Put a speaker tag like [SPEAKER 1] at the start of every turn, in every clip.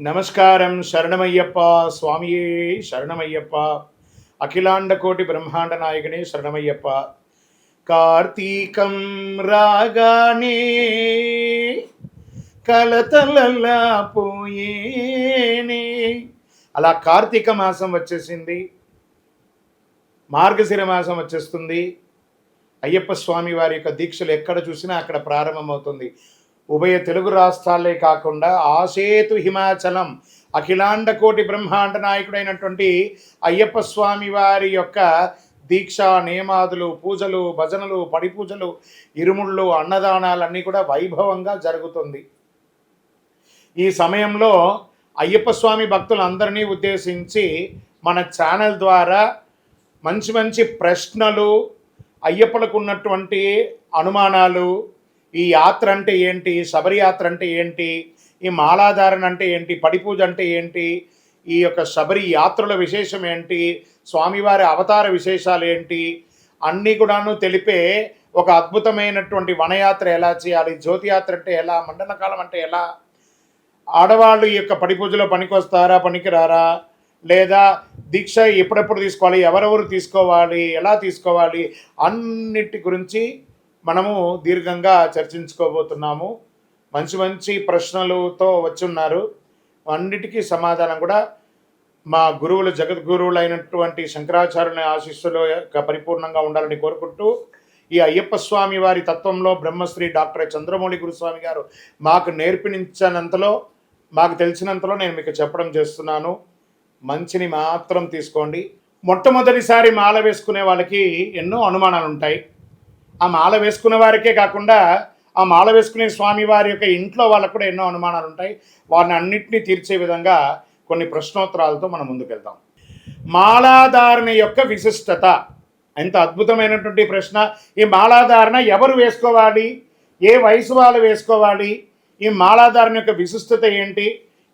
[SPEAKER 1] నమస్కారం శరణమయ్యప్ప స్వామియే శరణమయ్యప్ప. అఖిలాండకోటి బ్రహ్మాండ నాయకుని శరణమయ్యప్ప. కార్తీకం రాగానే కలతలలా పోయేనే. అలా కార్తీక మాసం వచ్చేసింది. మార్గశిర మాసం వచ్చేస్తుంది. అయ్యప్ప స్వామి వారి యొక్క దీక్షలు ఎక్కడ చూసినా అక్కడ ప్రారంభమవుతుంది. ఉభయ తెలుగు రాష్ట్రాలే కాకుండా ఆసేతు హిమాచలం అఖిలాండ కోటి బ్రహ్మాండ నాయకుడైనటువంటి అయ్యప్ప స్వామి వారి యొక్క దీక్ష నియమాదులు పూజలు భజనలు పడిపూజలు ఇరుముళ్ళు అన్నదానాలన్నీ కూడా వైభవంగా జరుగుతుంది. ఈ సమయంలో అయ్యప్ప స్వామి భక్తులందరినీ ఉద్దేశించి మన ఛానల్ ద్వారా మంచి మంచి ప్రశ్నలు అయ్యప్పలకు ఉన్నటువంటి అనుమానాలు ఈ యాత్ర అంటే ఏంటి? శబరి యాత్ర అంటే ఏంటి? ఈ మాలాధారణ అంటే ఏంటి? పడిపూజ అంటే ఏంటి? ఈ యొక్క శబరి యాత్రల విశేషం ఏంటి? స్వామివారి అవతార విశేషాలు ఏంటి? అన్నీ కూడాను తెలిపే ఒక అద్భుతమైనటువంటి వనయాత్ర ఎలా చేయాలి? జ్యోతియాత్ర అంటే ఎలా? మండలకాలం అంటే ఎలా? ఆడవాళ్ళు ఈ యొక్క పడిపూజలో పనికొస్తారా? పనికిరారా? లేదా దీక్ష ఎప్పుడెప్పుడు తీసుకోవాలి? ఎవరెవరు తీసుకోవాలి? ఎలా తీసుకోవాలి? అన్నిటి గురించి మనము దీర్ఘంగా చర్చించుకోబోతున్నాము. మంచి మంచి ప్రశ్నలతో వచ్చున్నారు. అన్నిటికీ సమాధానం కూడా మా గురువులు జగద్గురువులు అయినటువంటి శంకరాచార్యుని ఆశీస్సులో యొక్క పరిపూర్ణంగా ఉండాలని కోరుకుంటూ ఈ అయ్యప్ప స్వామి వారి తత్వంలో బ్రహ్మశ్రీ డాక్టర్ చంద్రమౌళి గురుస్వామి గారు మాకు నేర్పించినంతలో మాకు తెలిసినంతలో నేను మీకు చెప్పడం చేస్తున్నాను. మంచిని మాత్రం తీసుకోండి. మొట్టమొదటిసారి మాల వేసుకునే వాళ్ళకి ఎన్నో అనుమానాలు ఉంటాయి ఆ మాల వేసుకునే వారికే కాకుండా ఆ మాల వేసుకునే స్వామి వారి యొక్క ఇంట్లో వాళ్ళకు కూడా ఎన్నో అనుమానాలు ఉంటాయి. వారిని అన్నింటినీ తీర్చే విధంగా కొన్ని ప్రశ్నోత్తరాలతో మనం ముందుకెళ్తాం మాలాధారణ యొక్క విశిష్టత ఎంత అద్భుతమైనటువంటి ప్రశ్న. ఈ మాలాధారణ ఎవరు వేసుకోవాలి? ఏ వయసు వాళ్ళు వేసుకోవాలి? ఈ మాలాధారణ యొక్క విశిష్టత ఏంటి?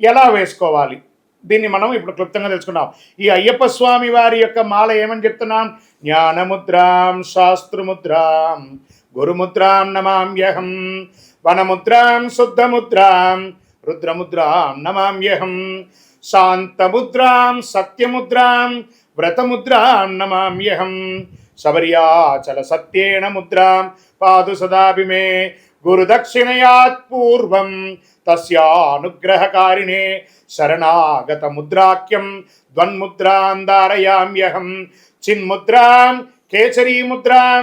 [SPEAKER 1] ఎలా వేసుకోవాలి? దీన్ని మనం ఇప్పుడు క్లుప్తంగా తెలుసుకున్నాం ఈ అయ్యప్ప స్వామి వారి యొక్క మాల ఏమని చెప్తున్నాం? జ్ఞానముద్రాం శాస్త్రముద్రాం గురుముద్రాం నమామ్యహం వనముద్రాం శుద్ధముద్రాం రుద్రముద్రాం నమామ్యహం శాంతముద్రాం సత్యముద్రాం వ్రతముద్రాం నమామ్యహం శబర్యాచల సత్యేణ ముద్రాం పాదు సదాభిమే గురుదక్షిణయాత్ పూర్వం తస్యానుగ్రహకారిణే శరణాగత ముద్రాఖ్యం ద్వన్ముద్రాం ధారయామ్యహం చిన్ముద్రాం కేసరీముద్రాం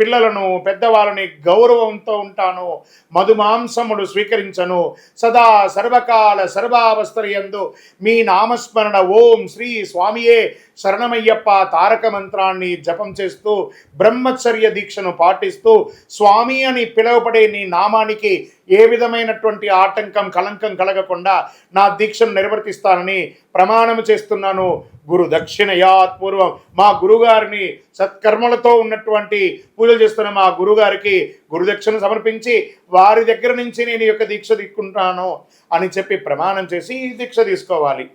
[SPEAKER 1] పిల్లలను పెద్దవాళ్ళని గౌరవంతో ఉంటాను మధుమాంసముడు స్వీకరించను. సదా సర్వకాల సర్వావస్థయందు మీ నామస్మరణ ఓం శ్రీ స్వామియే శరణమయ్యప్ప తారక మంత్రాన్ని జపం చేస్తూ బ్రహ్మచర్య దీక్షను పాటిస్తూ స్వామి అని పిలువబడే నీ నామానికి ఏ విధమైనటువంటి ఆటంకం కలంకం కలగకుండా నా దీక్షను నిర్వర్తిస్తానని ప్రమాణం చేస్తున్నాను. గురు దక్షిణయాత్ పూర్వం మా గురుగారిని సత్కర్మలతో ఉన్నటువంటి పూజలు చేస్తున్న మా గురుగారికి గురుదక్షిణ సమర్పించి వారి దగ్గర నుంచి నేను యొక్క దీక్ష తీసుకుంటాను అని చెప్పి ప్రమాణం చేసి ఈ దీక్ష తీసుకోవాలి.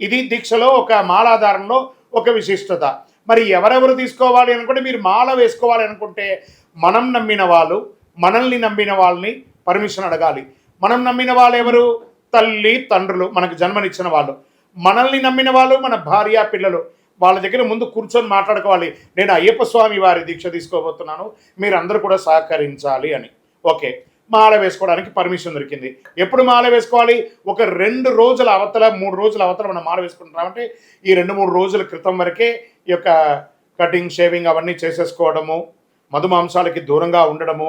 [SPEAKER 1] ఇది దీక్షలో ఒక మాలాధారంలో ఒక విశిష్టత. మరి ఎవరెవరు తీసుకోవాలి అనుకుంటే మీరు మాల వేసుకోవాలి అనుకుంటే మనం నమ్మిన వాళ్ళు మనల్ని నమ్మిన వాళ్ళని పర్మిషన్ అడగాలి. మనం నమ్మిన వాళ్ళు ఎవరు? తల్లి తండ్రులు మనకు జన్మనిచ్చిన వాళ్ళు. మనల్ని నమ్మిన వాళ్ళు మన భార్య పిల్లలు. వాళ్ళ దగ్గర ముందు కూర్చొని మాట్లాడుకోవాలి. నేను అయ్యప్ప స్వామి వారి దీక్ష తీసుకోబోతున్నాను. మీరందరూ కూడా సహకరించాలి అని. ఓకే. మాల వేసుకోవడానికి పర్మిషన్ దొరికింది. ఎప్పుడు మాల వేసుకోవాలి? ఒక రెండు రోజుల అవతల మూడు రోజుల అవతల మనం మాల వేసుకుంటున్నామంటే ఈ రెండు మూడు రోజుల క్రితం వరకే ఈ యొక్క కటింగ్ షేవింగ్ అవన్నీ చేసేసుకోవడము మధుమాంసాలకి దూరంగా ఉండడము